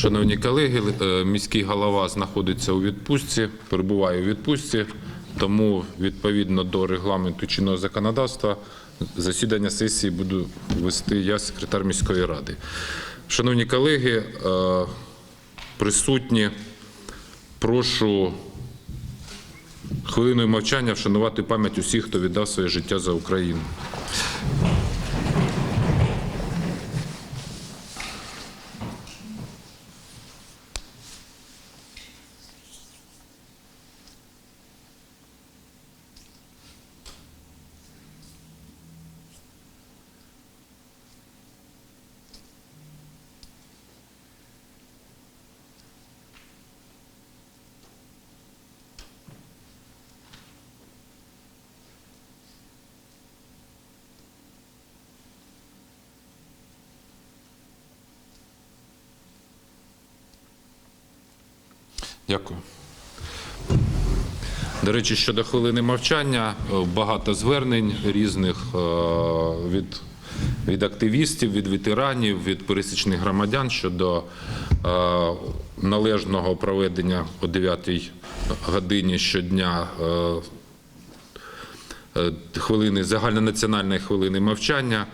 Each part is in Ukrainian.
Шановні колеги, е, міський голова знаходиться у відпустці, перебуває у відпустці, тому відповідно до регламенту чинного законодавства засідання сесії буду вести я, секретар міської ради. Шановні колеги, е, присутні, прошу хвилиною мовчання вшанувати пам'ять усіх, хто віддав своє життя за Україну. Дякую. До речі, щодо хвилини мовчання, е, багато звернень різних е, від, від активістів, від ветеранів, від пересічних громадян щодо е, належного проведення о 9 годині щодня хвилини загальнонаціональної хвилини мовчання.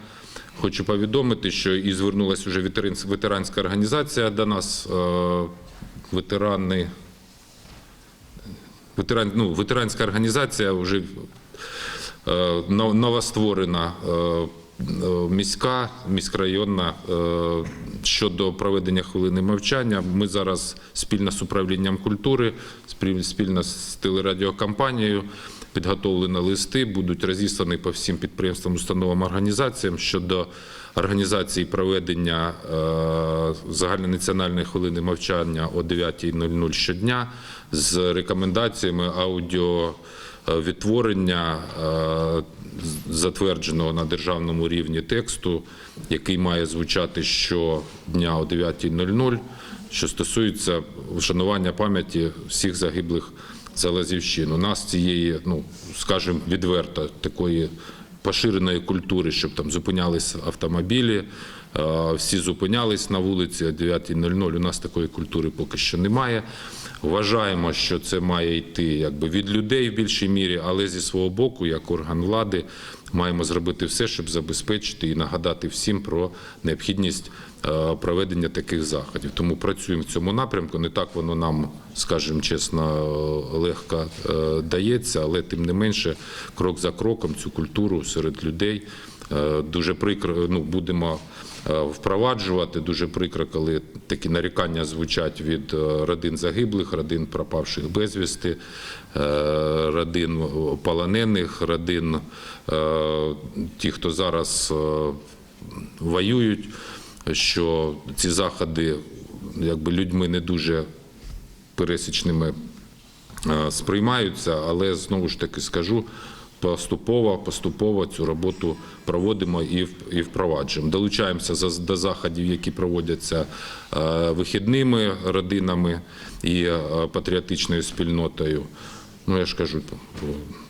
Хочу повідомити, що і звернулася вже ветеранська організація до нас. Ветерани ветеран, ну, ветеранська організація вже е, новостворена е, е, міська, міськрайонна щодо проведення хвилини мовчання. Ми зараз спільно з управлінням культури, спіль- спільно з телерадіокомпанією підготовлені листи, будуть розіслані по всім підприємствам, установам, організаціям щодо організації проведення е, загальнонаціональної хвилини мовчання о 9.00 щодня з рекомендаціями аудіо е, відтворення е, затвердженого на державному рівні тексту, який має звучати щодня о 9.00, що стосується вшанування пам'яті всіх загиблих за Лазівщину. У нас цієї, ну скажімо, відверто такої поширеної культури, щоб там зупинялись автомобілі, е, всі зупинялись на вулиці о 9.00. У нас такої культури поки що немає. Вважаємо, що це має йти якби від людей в більшій мірі, але зі свого боку, як орган влади, маємо зробити все, щоб забезпечити і нагадати всім про необхідність е, проведення таких заходів. Тому працюємо в цьому напрямку. Не так воно нам, скажімо чесно, е, легко е, дається, але тим не менше, крок за кроком цю культуру серед людей дуже прикро. Ну будемо е, впроваджувати. Дуже прикро, коли такі нарікання звучать від е, родин загиблих, родин пропавших безвісти, е, родин полонених, родин е, ті, хто зараз е, воюють, що ці заходи якби людьми не дуже пересічними е, сприймаються, але знову ж таки скажу. Поступово, поступово цю роботу проводимо і і впроваджуємо. Долучаємося до заходів, які проводяться е, вихідними родинами і е, патріотичною спільнотою. Ну я ж кажу,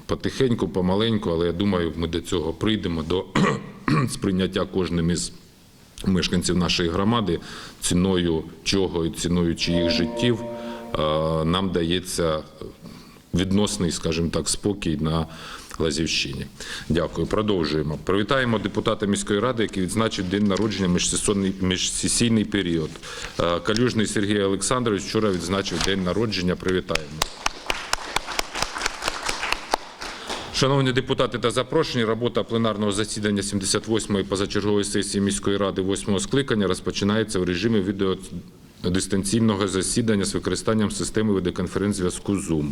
потихеньку, помаленьку, але я думаю, ми до цього прийдемо до сприйняття кожним із мешканців нашої громади, ціною чого і ціною чиїх життів е, нам дається відносний, скажімо так, спокій на Лазівщині. Дякую. Продовжуємо. Привітаємо депутата міської ради, який відзначив день народження міжсесійний, період. Е, Калюжний Сергій Олександрович вчора відзначив день народження. Привітаємо. Шановні депутати та запрошені, робота пленарного засідання 78-ї позачергової сесії міської ради 8-го скликання розпочинається в режимі відеодистанційного засідання з використанням системи відеоконференц-зв'язку Zoom.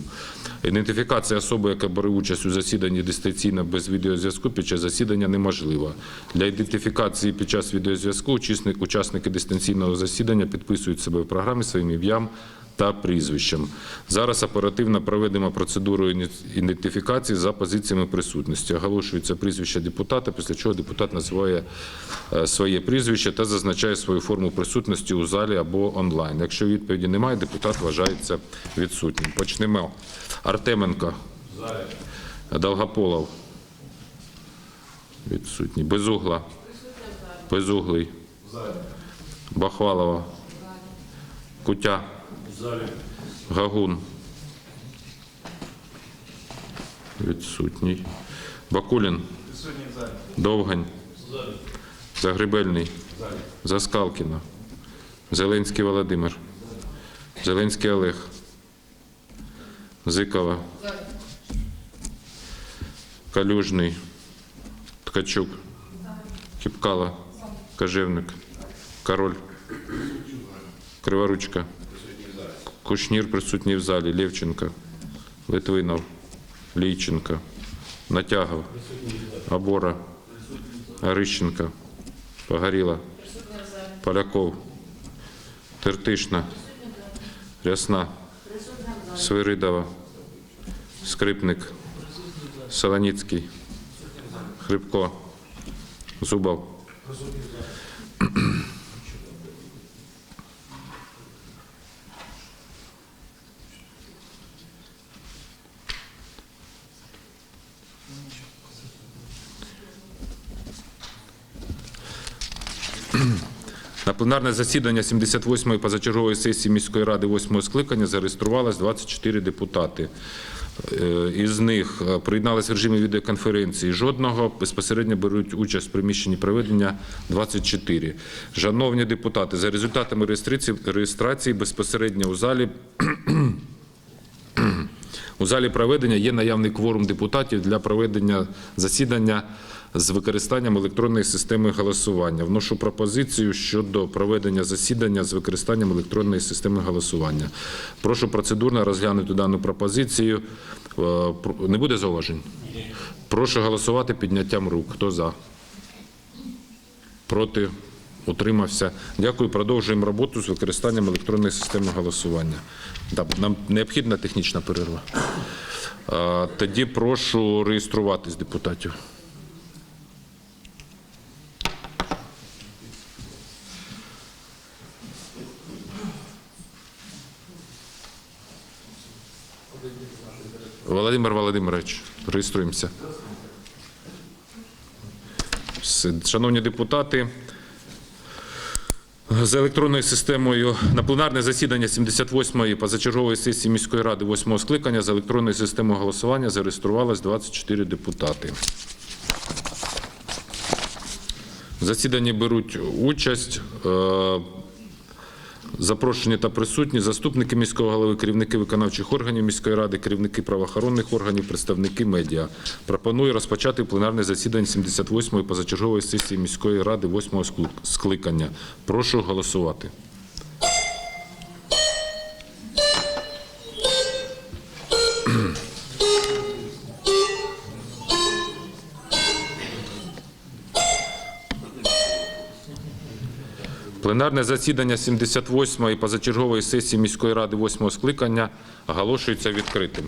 Ідентифікація особи, яка бере участь у засіданні дистанційно без відеозв'язку під час засідання неможлива. Для ідентифікації під час відеозв'язку учасник- учасники дистанційного засідання підписують себе в програмі своїм ім'ям та прізвищем. Зараз оперативно проведемо процедуру ідентифікації за позиціями присутності. Оголошується прізвище депутата, після чого депутат називає е, своє прізвище та зазначає свою форму присутності у залі або онлайн. Якщо відповіді немає, депутат вважається відсутнім. Почнемо. Артеменко. Долгополов. Відсутній. Безугла. Безуглий. Бахвалова. Кутя. Гагун. Відсутній. Бакулін. Довгань. Загребельний. Заскалкіна. Зеленський Володимир. Зеленський Олег. Зикова. Калюжний. Ткачук. Кіпкала. Кожевник. Король. Криворучка. Кушнір присутній в залі. Левченко. Литвинов. Лійченко. Натягов. Абора. Орищенко. Погоріла. Поляков. Тертишна. Рясна. Свиридова. Скрипник. Солоніцький. Хрипко. Зубов. На пленарне засідання 78-ї позачергової сесії міської ради 8-го скликання зареєструвалось 24 депутати. Е, Із них е, приєдналися в режимі відеоконференції жодного, безпосередньо беруть участь в приміщенні проведення 24. Шановні депутати, за результатами реєстрації, реєстрації безпосередньо у залі у залі проведення є наявний кворум депутатів для проведення засідання з використанням електронної системи голосування. Вношу пропозицію щодо проведення засідання з використанням електронної системи голосування. Прошу процедурно розглянути дану пропозицію. Е, Не буде зауважень? Прошу голосувати підняттям рук. Хто за? Проти? Утримався. Дякую. Продовжуємо роботу з використанням електронної системи голосування. Нам необхідна технічна перерва. Тоді прошу реєструватись депутатів. Володимир Володимирович, реєструємося. Шановні депутати, за електронною системою на пленарне засідання 78-ї позачергової сесії міської ради 8-го скликання за електронною системою голосування зареєструвалось 24 депутати. В засіданні беруть участь е, запрошені та присутні заступники міського голови, керівники виконавчих органів міської ради, керівники правоохоронних органів, представники медіа. Пропоную розпочати пленарне засідання 78-ї позачергової сесії міської ради 8-го скликання. Прошу голосувати. Пленарне засідання 78-ї позачергової сесії міської ради 8-го скликання оголошується відкритим.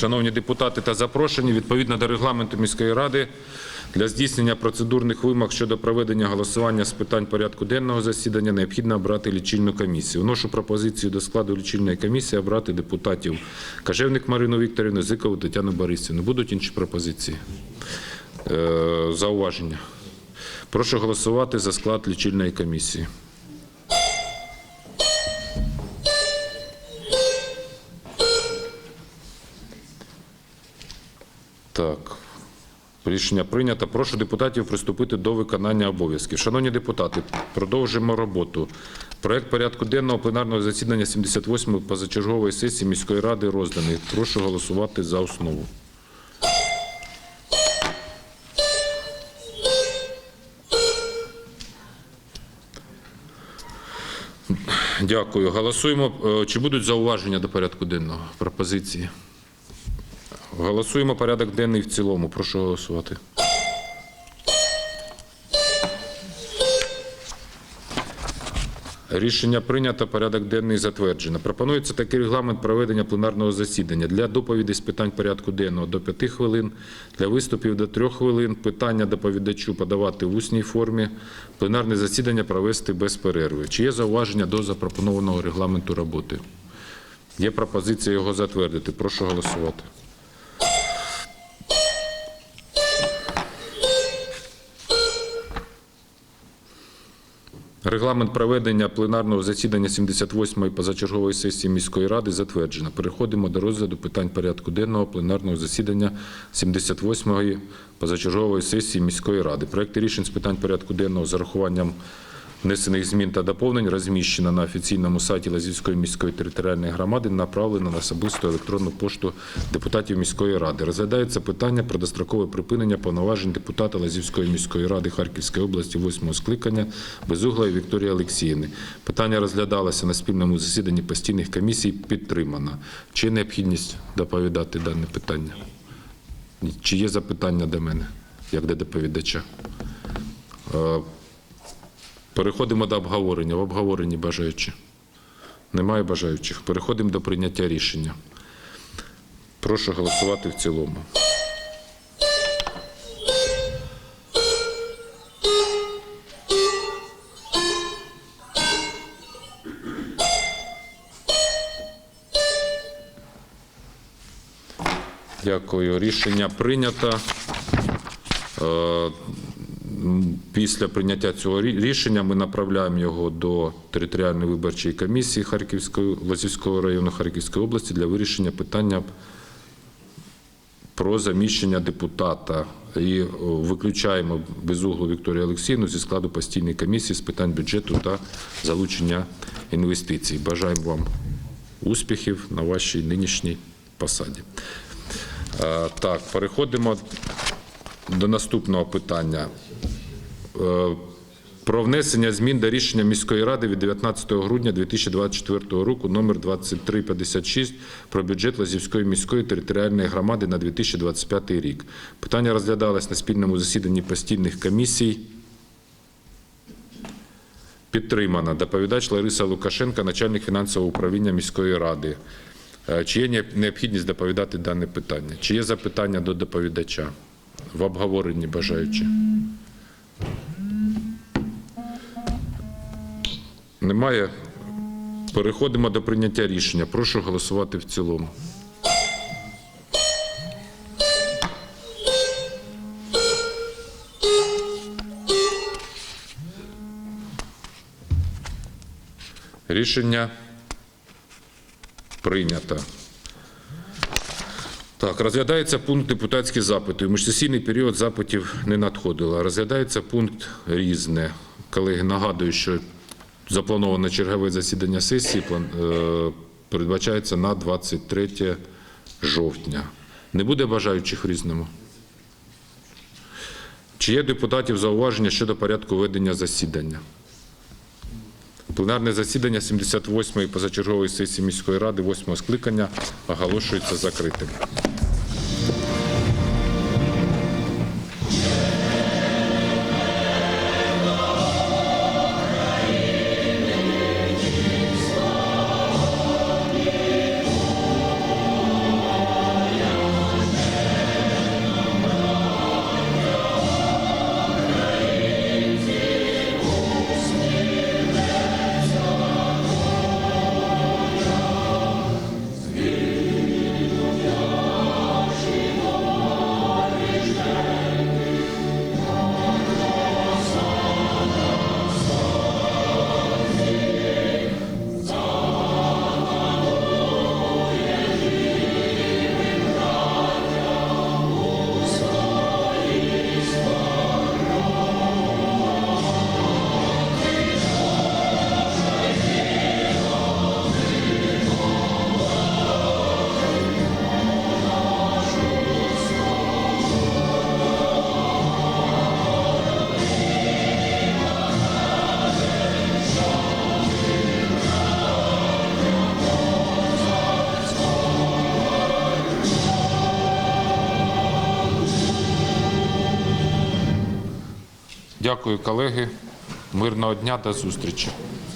Шановні депутати та запрошені, відповідно до регламенту міської ради для здійснення процедурних вимог щодо проведення голосування з питань порядку денного засідання необхідно обрати лічильну комісію. Вношу пропозицію до складу лічильної комісії обрати депутатів Кажевник Марину Вікторівну, Зикову Тетяну Борисівну. Будуть інші пропозиції? Е, Зауваження. Прошу голосувати за склад лічильної комісії. Так. Рішення прийнято. Прошу депутатів приступити до виконання обов'язків. Шановні депутати, продовжимо роботу. Проект порядку денного пленарного засідання 78-ї позачергової сесії міської ради розданий. Прошу голосувати за основу. Дякую. Голосуємо. Е, Чи будуть зауваження до порядку денного? Пропозиції? Голосуємо порядок денний в цілому. Прошу голосувати. Рішення прийнято, порядок денний затверджено. Пропонується такий регламент проведення пленарного засідання. Для доповіді з питань порядку денного до 5 хвилин, для виступів до 3 хвилин, питання доповідачу подавати в усній формі, пленарне засідання провести без перерви. Чи є зауваження до запропонованого регламенту роботи? Є пропозиція його затвердити. Прошу голосувати. Регламент проведення пленарного засідання 78-ї позачергової сесії міської ради затверджено. Переходимо до розгляду питань порядку денного пленарного засідання 78-ї позачергової сесії міської ради. Проекти рішень з питань порядку денного з урахуванням внесених змін та доповнень розміщено на офіційному сайті Лазівської міської територіальної громади, направлено на особисту електронну пошту депутатів міської ради. Розглядається питання про дострокове припинення повноважень депутата Лазівської міської ради Харківської області 8 скликання Безуглої Вікторії Олексіївни. Питання розглядалося на спільному засіданні постійних комісій. Підтримано. Чи необхідність доповідати дане питання? Чи є запитання до мене, як до доповідача? Е, Переходимо до обговорення. В обговоренні бажаючі. Немає бажаючих. Переходимо до прийняття рішення. Прошу голосувати в цілому. Дякую. Рішення прийнято. Е, Після прийняття цього рішення ми направляємо його до територіальної виборчої комісії Харківської Лазівського району Харківської області для вирішення питання про заміщення депутата. І виключаємо безуглу Вікторію Олексійну зі складу постійної комісії з питань бюджету та залучення інвестицій. Бажаємо вам успіхів на вашій нинішній посаді. Е, Так, переходимо до наступного питання. Е, Про внесення змін до рішення міської ради від 19 грудня 2024 року номер 2356 про бюджет Лазівської міської територіальної громади на 2025 рік. Питання розглядалось на спільному засіданні постійних комісій. Підтримано. Доповідач Лариса Лукашенка, начальник фінансового управління міської ради. Е, Чи є необхідність доповідати дане питання? Чи є запитання до доповідача в обговоренні бажаючи? Немає. Переходимо до прийняття рішення. Прошу голосувати в цілому. Рішення прийнято. Так, розглядається пункт депутатські запити. У міжсесійний період запитів не надходило. Розглядається пункт різне. Колеги, нагадую, що заплановане чергове засідання сесії е, передбачається на 23 жовтня. Не буде бажаючих різному? Чи є депутатів зауваження щодо порядку ведення засідання? Пленарне засідання 78-ї позачергової сесії міської ради 8 скликання оголошується закритим. Дякую, колеги. Мирного дня до зустрічі.